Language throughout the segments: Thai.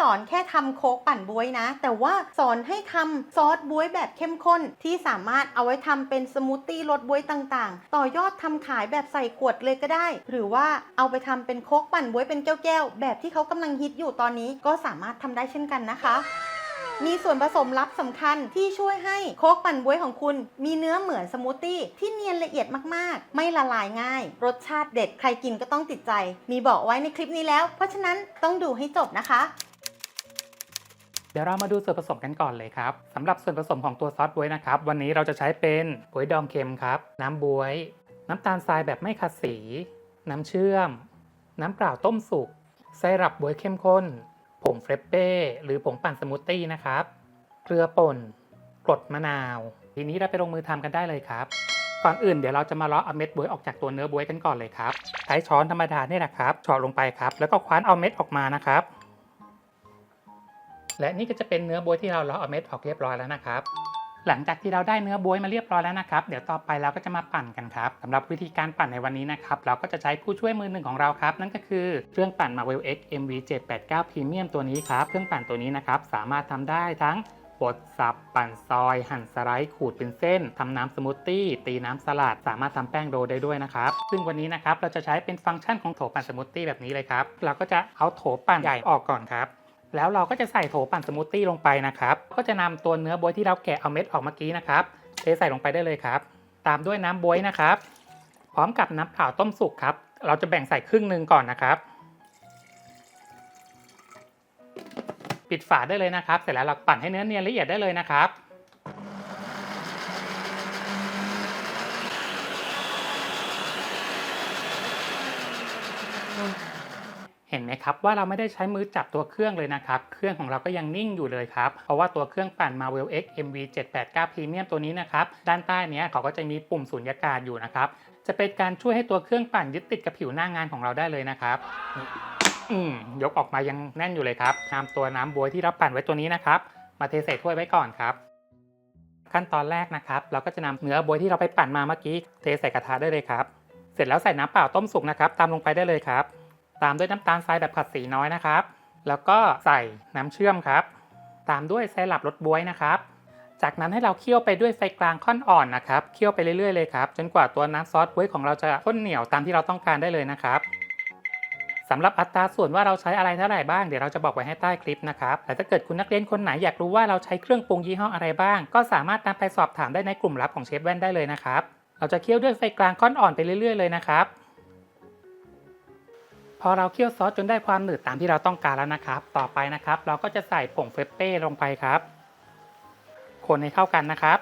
สอนแค่ทำโค้กปั่นบวยนะ แต่ว่าสอนให้ทำซอสบวยแบบเข้มข้น ที่สามารถเอาไว้ทำเป็นสมูทตี้รสบวยต่างๆ ต่อยอดทำขายแบบใส่ขวดเลยก็ได้ หรือว่าเอาไปทำเป็นโค้กปั่นบวยเป็นแก้วๆแบบที่เขากำลังฮิตอยู่ตอนนี้ก็สามารถทำได้เช่นกันนะคะมีส่วนผสมลับสำคัญที่ช่วยให้โค้กปั่นบวยของคุณ มีเนื้อเหมือนสมูทตี้ที่เนียนละเอียดมากๆ ไม่ละลายง่าย รสชาติเด็ดใครกินก็ต้องติดใจ มีบอกไว้ในคลิปนี้แล้ว เพราะฉะนั้นต้องดูให้จบนะคะ เดี๋ยวเรามาดูส่วนผสมกันก่อนเลยครับสำหรับส่วนผสมของตัวซอสบวยนะครับ วันนี้เราจะใช้เป็นบวยดองเค็มครับ น้ำบวย น้ำตาลทรายแบบไม่ขัดสี น้ำเชื่อม น้ำเปล่าต้มสุกไซรัปบวยเข้มข้น ผงเฟรปเป้ หรือผงปั่นสมูทตี้นะครับ เกลือป่นกรดมะนาว ทีนี้เราไปลงมือทำกันได้เลยครับก่อนอื่นเดี๋ยวเราจะมาเลาะเอาเม็ดบวยออกจากตัวเนื้อบวยกันก่อนเลยครับ ใช้ช้อนธรรมดาเนี่ยนะครับเฉาะลงไปครับ แล้วก็คว้านเอาเม็ดออกมานะครับ และนี่ก็จะเป็นเนื้อบวยที่เราเลาะเอาเม็ดออกเรียบร้อยแล้วนะครับ หลังจากที่เราได้เนื้อบวยมาเรียบร้อยแล้วนะครับ เดี๋ยวต่อไปเราก็จะมาปั่นกันครับสำหรับวิธีการปั่นในวันนี้นะครับ เราก็จะใช้ผู้ช่วยมือหนึ่งของเราครับ นั่นก็คือเครื่องปั่น Marvel X MV 789 Premium ตัวนี้ครับ เครื่องปั่นตัวนี้นะครับสามารถทำได้ทั้งบดสับ ปั่นซอย หั่นสไลด์ขูดเป็นเส้นทำน้ำสมูทตี้ ตีน้ำสลัด สามารถทำแป้งโรได้ด้วยนะครับ ซึ่งวันนี้นะครับเราจะใช้เป็นฟังก์ชันของโถปั่นสมูทตี้แบบนี้เลยครับ เราก็จะเอาโถปั่นใหญ่ออกก่อนครับ แล้วเราก็จะใส่โถปั่นสมูทตี้ลงไปนะครับ ก็จะนำตัวเนื้อบวยที่เราแกะเอาเม็ดออกเมื่อกี้นะครับ เทใส่ลงไปได้เลยครับ ตามด้วยน้ำบวยนะครับ พร้อมกับน้ำเปล่าต้มสุกครับ เราจะแบ่งใส่ครึ่งหนึ่งก่อนนะครับ ปิดฝาได้เลยนะครับ เสร็จแล้วเราปั่นให้เนื้อเนียนละเอียดได้เลยนะครับ เห็นไหมครับว่าเราไม่ได้ใช้มือจับตัวเครื่องเลยนะครับ เครื่องของเราก็ยังนิ่งอยู่เลยครับ เพราะว่าตัวเครื่องปั่น Marvel X MV 789 Premium ตัวนี้นะครับ ด้านใต้เนี้ยเขาก็จะมีปุ่มสูญญากาศอยู่นะครับ จะเป็นการช่วยให้ตัวเครื่องปั่นยึดติดกับผิวหน้างานของเราได้เลยนะครับอืมยกออกมายังแน่นอยู่เลยครับนำตัวน้ำบวยที่เราปั่นไว้ตัวนี้นะครับ มาเทใส่ถ้วยไว้ก่อนครับ ขั้นตอนแรกนะครับ เราก็จะนำเนื้อบวยที่เราไปปั่นมาเมื่อกี้เทใส่กระทะได้เลยครับ เสร็จแล้วใส่น้ำเปล่าต้มสุกนะครับ ตามลงไปได้เลยครับ ตามด้วยน้ำตาลทรายแบบขัดสีน้อยนะครับ แล้วก็ใส่น้ำเชื่อมครับ ตามด้วยไซรัปรสบวยนะครับ จากนั้นให้เราเคี่ยวไปด้วยไฟกลางค่อนอ่อนนะครับ เคี่ยวไปเรื่อยๆเลยครับ จนกว่าตัวน้ำซอสบวยของเราจะข้นเหนียวตามที่เราต้องการได้เลยนะครับสำหรับอัตราส่วนว่าเราใช้อะไรเท่าไหร่บ้างเดี๋ยวเราจะบอกไว้ให้ใต้คลิปนะครับแต่ถ้าเกิดคุณนักเรียนคนไหนอยากรู้ว่าเราใช้เครื่องปรุงยี่ห้ออะไรบ้าง ก็สามารถนำไปสอบถามได้ในกลุ่มลับของเชฟแว่นได้เลยนะครับ เราจะเคี่ยวด้วยไฟกลางค่อนอ่อนไปเรื่อยๆเลยนะครับ พอเราเคี่ยวซอสจนได้ความหนืดตามที่เราต้องการแล้วนะครับ ต่อไปนะครับ เราก็จะใส่ผงเฟปเป้ลงไปครับ คนให้เข้ากันนะครับ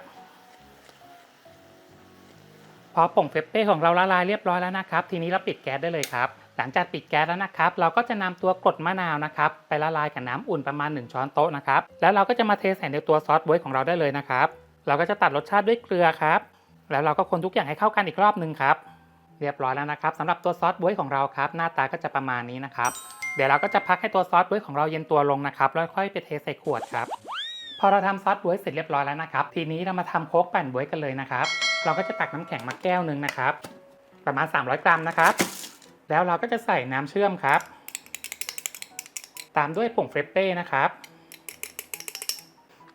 พอผงเฟปเป้ของเราละลายเรียบร้อยแล้วนะครับ ทีนี้เราปิดแก๊สได้เลยครับ หลังจากปิดแก๊สแล้วนะครับ เราก็จะนำตัวกรดมะนาวนะครับ ไปละลายกับน้ำอุ่นประมาณ 1 ช้อนโต๊ะนะครับ แล้วเราก็จะมาเทใส่ในตัวซอสบวยของเราได้เลยนะครับ เราก็จะตัดรสชาติด้วยเกลือครับ แล้วเราก็คนทุกอย่างให้เข้ากันอีกรอบหนึ่งครับ เรียบร้อยแล้วนะครับสำหรับตัวซอสบ๊วยของเราครับ หน้าตาก็จะประมาณนี้นะครับ เดี๋ยวเราก็จะพักให้ตัวซอสบ๊วยของเราเย็นตัวลงนะครับแล้วค่อยไปเทใส่ขวดครับพอเราทำซอสบ๊วยเสร็จเรียบร้อยแล้วนะครับ ทีนี้เรามาทำโค้กปั่นบ๊วยกันเลยนะครับ เราก็จะตักน้ำแข็งมาแก้วหนึ่งนะครับ ประมาณ 300 กรัมนะครับ แล้วเราก็จะใส่น้ำเชื่อมครับ ตามด้วยผงเฟรปเป้นะครับ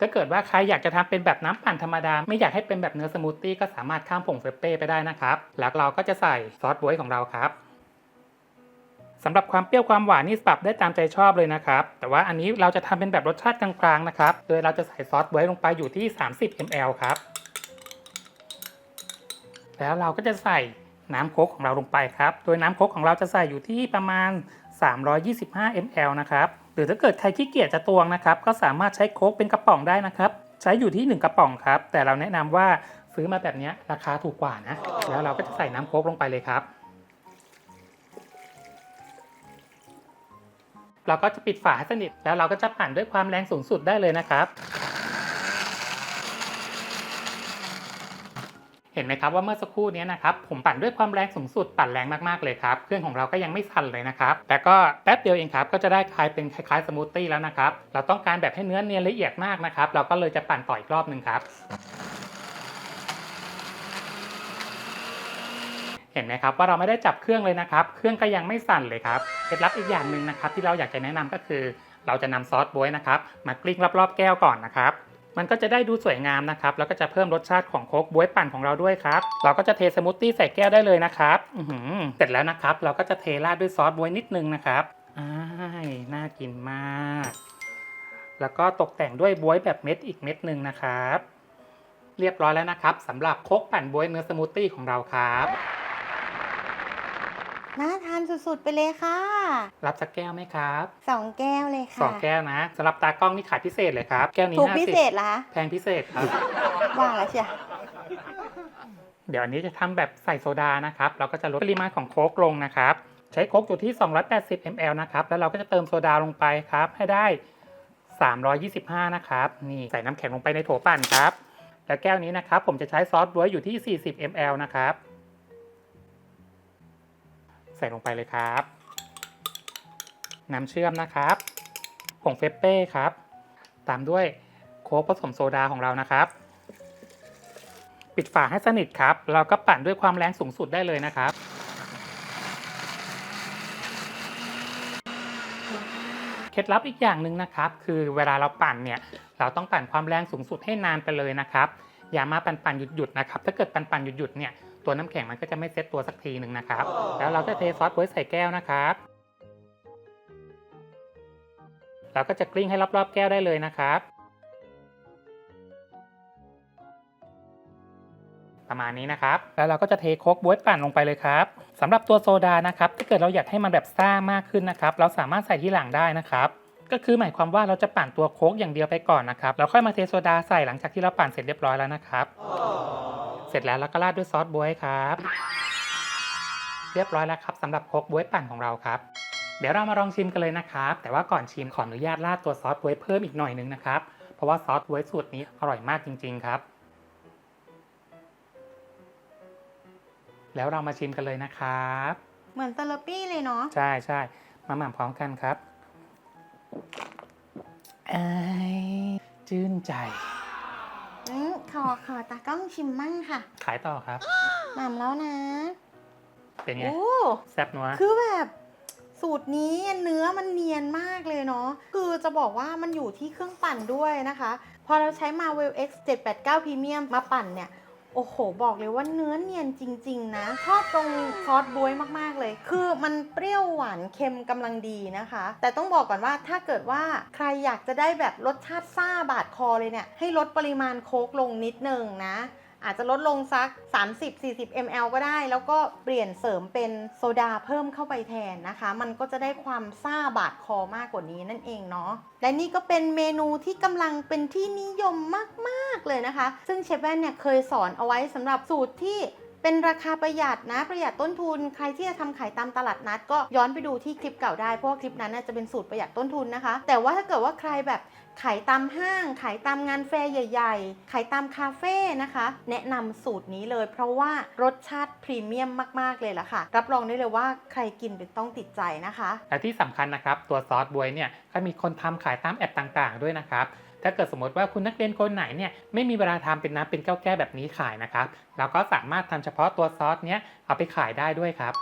ถ้าเกิดว่าใครอยากจะทำเป็นแบบน้ำปั่นธรรมดา ไม่อยากให้เป็นแบบเนื้อสมูทตี้ก็สามารถข้ามผงเฟรเป้ไปได้นะครับ แล้วเราก็จะใส่ซอสบ๊วยของเราครับสำหรับความเปรี้ยวความหวานนี่ปรับได้ตามใจชอบเลยนะครับ แต่ว่าอันนี้เราจะทำเป็นแบบรสชาติกลางๆนะครับ โดยเราจะใส่ซอสบ๊วยลงไปอยู่ที่ 30 ml ครับ แล้วเราก็จะใส่น้ำโค้กของเราลงไปครับ โดยน้ำโค้กของเราจะใส่อยู่ที่ประมาณ 325 ml นะครับ หรือถ้าเกิดใครขี้เกียจจะตวงนะครับ ก็สามารถใช้โค้กเป็นกระป๋องได้นะครับ ใช้อยู่ที่ 1 กระป๋องครับ แต่เราแนะนำว่าซื้อมาแบบนี้ราคาถูกกว่านะ แล้วเราก็จะใส่น้ำโค้กลงไปเลยครับ เราก็จะปิดฝาให้สนิทแล้วเราก็จะปั่นด้วยความแรงสูงสุดได้เลยนะครับ เห็นไหมครับว่าเมื่อสักครู่นี้นะครับผมปั่นด้วยความแรงสูงสุดปั่นแรงมากๆเลยครับเครื่องของเราก็ยังไม่สั่นเลยนะครับแต่ก็แป๊บเดียวเองครับก็จะได้คลายเป็นคล้ายๆสมูทตี้แล้วนะครับเราต้องการแบบให้เนื้อเนียนละเอียดมากนะครับเราก็เลยจะปั่นต่ออีกรอบหนึ่งครับเห็นไหมครับว่าเราไม่ได้จับเครื่องเลยนะครับ เครื่องก็ยังไม่สั่นเลยครับเคล็ดลับอีกอย่างหนึ่งนะครับที่เราอยากจะแนะนำก็คือ เราจะนำซอสบ๊วยนะครับมากลิ้งรอบๆแก้วก่อนนะครับ มันก็จะได้ดูสวยงามนะครับ แล้วก็จะเพิ่มรสชาติของโค้กบ๊วยปั่นของเราด้วยครับ เราก็จะเทสมูทตี้ใส่แก้วได้เลยนะครับอืเสร็จแล้วนะครับ เราก็จะเทราดด้วยซอสบ๊วยนิดนึงนะครับอ้ายน่ากินมาก แล้วก็ตกแต่งด้วยบ๊วยแบบเม็ดอีกเม็ดหนึ่งนะครับ เรียบร้อยแล้วนะครับสำหรับโค้กปั่นบ๊วยเนื้อสมูทตี้ของเราครับ น่าทานสุดๆไปเลยค่ะ รับสักแก้วไหมครับสองแก้วเลยค่ะสองแก้วนะสำหรับตากล้องนี่ขายพิเศษเลยครับ แก้วนี้ถูกห้าพิสิบเศษเหรอคะแพงพิเศษครับว่าแล้วเชียเดี๋ยวอันนี้จะทำแบบใส่โซดานะครับ เราก็จะลดปริมาณของโค้กลงนะครับ ใช้โค้กอยู่ที่ 280 ml นะครับ แล้วเราก็จะเติมโซดาลงไปครับ ให้ได้ 325 นะครับ นี่ใส่น้ำแข็งลงไปในโถปั่นครับ แล้วแก้วนี้นะครับ ผมจะใช้ซอสบ๊วยอยู่ที่ 40 ml นะครับ ใส่ลงไปเลยครับ น้ำเชื่อมนะครับ ผงเฟปเป้ครับ ตามด้วยโค้กผสมโซดาของเรานะครับ ปิดฝาให้สนิทครับ เราก็ปั่นด้วยความแรงสูงสุดได้เลยนะครับเคล็ดลับอีกอย่างหนึ่งนะครับ คือเวลาเราปั่นเนี่ย เราต้องปั่นความแรงสูงสุดให้นานไปเลยนะครับ อย่ามาปั่นปั่นหยุดหยุดๆนะครับ ถ้าเกิดปั่นปั่นหยุดหยุดๆเนี่ย ตัวน้ำแข็งมันก็จะไม่เซ็ตตัวสักทีหนึ่งนะครับ แล้วเราจะเทซอสบ๊วยใส่แก้วนะครับเราก็จะกลิ้งให้รอบๆแก้วได้เลยนะครับ ประมาณนี้นะครับ แล้วเราก็จะเทโค้กบ๊วยปั่นลงไปเลยครับสำหรับตัวโซดานะครับถ้าเกิดเราอยากให้มันแบบซ่ามากขึ้นนะครับ เราสามารถใส่ที่หลังได้นะครับ ก็คือหมายความว่าเราจะปั่นตัวโค้กอย่างเดียวไปก่อนนะครับแล้วค่อยมาเทโซดาใส่หลังจากที่เราปั่นเสร็จเรียบร้อยแล้วนะครับ เสร็จแล้วเราก็ราดด้วยซอสบ๊วยครับ เรียบร้อยแล้วครับสำหรับโค้กบ๊วยปั่นของเราครับ เดี๋ยวเรามาลองชิมกันเลยนะครับ แต่ว่าก่อนชิมขออนุญาตราดตัวซอสบ๊วยเพิ่มอีกหน่อยนึงนะครับ เพราะว่าซอสบ๊วยสูตรนี้อร่อยมากจริง ๆ ครับ แล้วเรามาชิมกันเลยนะครับ เหมือนเตลปี้เลยเนาะใช่ใช่มาหม่ำพร้อมกันครับไอายชื่นใจ อืมขอขอตากล้องชิมมั่งค่ะขายต่อครับ หม่ำแล้วนะเป็นไง โอ้แซ่บนัว คือแบบสูตรนี้เนื้อมันเนียนมากเลยเนาะ คือจะบอกว่ามันอยู่ที่เครื่องปั่นด้วยนะคะ พอเราใช้ Marvel X 789 Premium มาปั่นเนี่ย โอ้โห บอกเลยว่าเนื้อเนียนจริง ๆ นะชอบตรงซอสบวยมากๆเลย คือมันเปรี้ยวหวานเค็มกำลังดีนะคะ แต่ต้องบอกก่อนว่าถ้าเกิดว่าใครอยากจะได้แบบรสชาติซ่าบาดคอเลยเนี่ย ให้ลดปริมาณโค้กลงนิดนึงนะ อาจจะลดลงสัก 30-40 ml ก็ได้ แล้วก็เปลี่ยนเสริมเป็นโซดาเพิ่มเข้าไปแทนนะคะ มันก็จะได้ความซ่าบาดคอมากกว่านี้นั่นเองเนาะและนี่ก็เป็นเมนูที่กำลังเป็นที่นิยมมากๆเลยนะคะ ซึ่งเชฟแว่นเนี่ยเคยสอนเอาไว้สำหรับสูตรที่เป็นราคาประหยัดนะประหยัดต้นทุน ใครที่จะทำขายตามตลาดนัด ก็ย้อนไปดูที่คลิปเก่าได้เพราะว่าคลิปนั้นจะเป็นสูตรประหยัดต้นทุนนะคะ แต่ว่าถ้าเกิดว่าใครแบบ ขายตามห้าง ขายตามงานแฟร์ใหญ่ ๆ ขายตามคาเฟ่นะคะ แนะนำสูตรนี้เลย เพราะว่ารสชาติพรีเมียมมากๆเลยล่ะค่ะ รับรองได้เลยว่าใครกินเป็นต้องติดใจนะคะและที่สำคัญนะครับ ตัวซอสบวยเนี่ยก็มีคนทำขายตามแอปต่างๆ ด้วยนะครับถ้าเกิดสมมติว่าคุณนักเรียนคนไหนเนี่ยไม่มีเวลาทำเป็นน้ำเป็นแก้วแก้แบบนี้ขายนะครับ เราก็สามารถทำเฉพาะตัวซอสเนี้ยเอาไปขายได้ด้วยครับ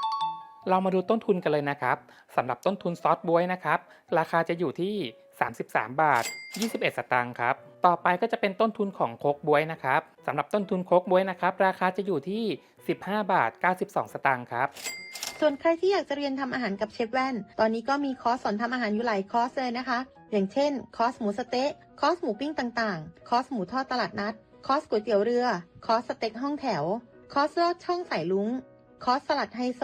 เรามาดูต้นทุนกันเลยนะครับสำหรับต้นทุนซอสบวยนะครับ ราคาจะอยู่ที่ 33 บาท 21 สตางค์ครับ ต่อไปก็จะเป็นต้นทุนของโคกบวยนะครับสำหรับต้นทุนโคกบวยนะครับ ราคาจะอยู่ที่ 15 บาท 92 สตางค์ครับ ส่วนใครที่อยากจะเรียนทำอาหารกับเชฟแว่น ตอนนี้ก็มีคอร์สสอนทำอาหารอยู่หลายคอร์สเลยนะคะ อย่างเช่น คอร์สหมูสเต๊ะ คอร์สหมูปิ้งต่างๆ คอร์สหมูทอดตลาดนัด คอร์สก๋วยเตี๋ยวเรือ คอร์สสเต็กห้องแถว คอร์สลอดช่องสายลุงคอร์สสลัดไฮโซ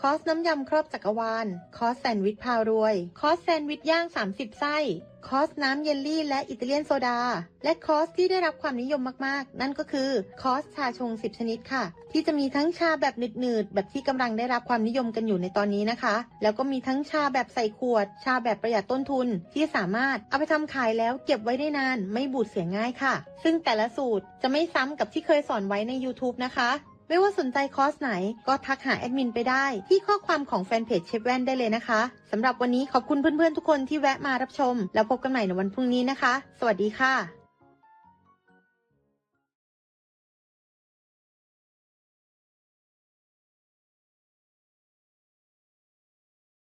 คอร์สน้ำยำครอบจักรวาล คอร์สแซนด์วิชพาวรวย คอร์สแซนด์วิชย่าง 30 ไส้ คอสน้ำเยลลี่และอิตาเลียนโซดา และคอสที่ได้รับความนิยมมากๆ นั่นก็คือคอสชาชง 10 ชนิดค่ะ ที่จะมีทั้งชาแบบหนืดๆ แบบที่กำลังได้รับความนิยมกันอยู่ในตอนนี้นะคะ แล้วก็มีทั้งชาแบบใส่ขวด ชาแบบประหยัดต้นทุน ที่สามารถเอาไปทำขายแล้วเก็บไว้ได้นาน ไม่บูดเสียง่ายค่ะ ซึ่งแต่ละสูตรจะไม่ซ้ำกับที่เคยสอนไว้ใน YouTube นะคะ ไม่ว่าสนใจคอร์สไหนก็ทักหาแอดมินไปได้ที่ข้อความของแฟนเพจเชฟแว่นได้เลยนะคะสำหรับวันนี้ขอบคุณเพื่อนๆทุกคนที่แวะมารับชม แล้วพบกันใหม่ในวันพรุ่งนี้นะคะ สวัสดีค่ะ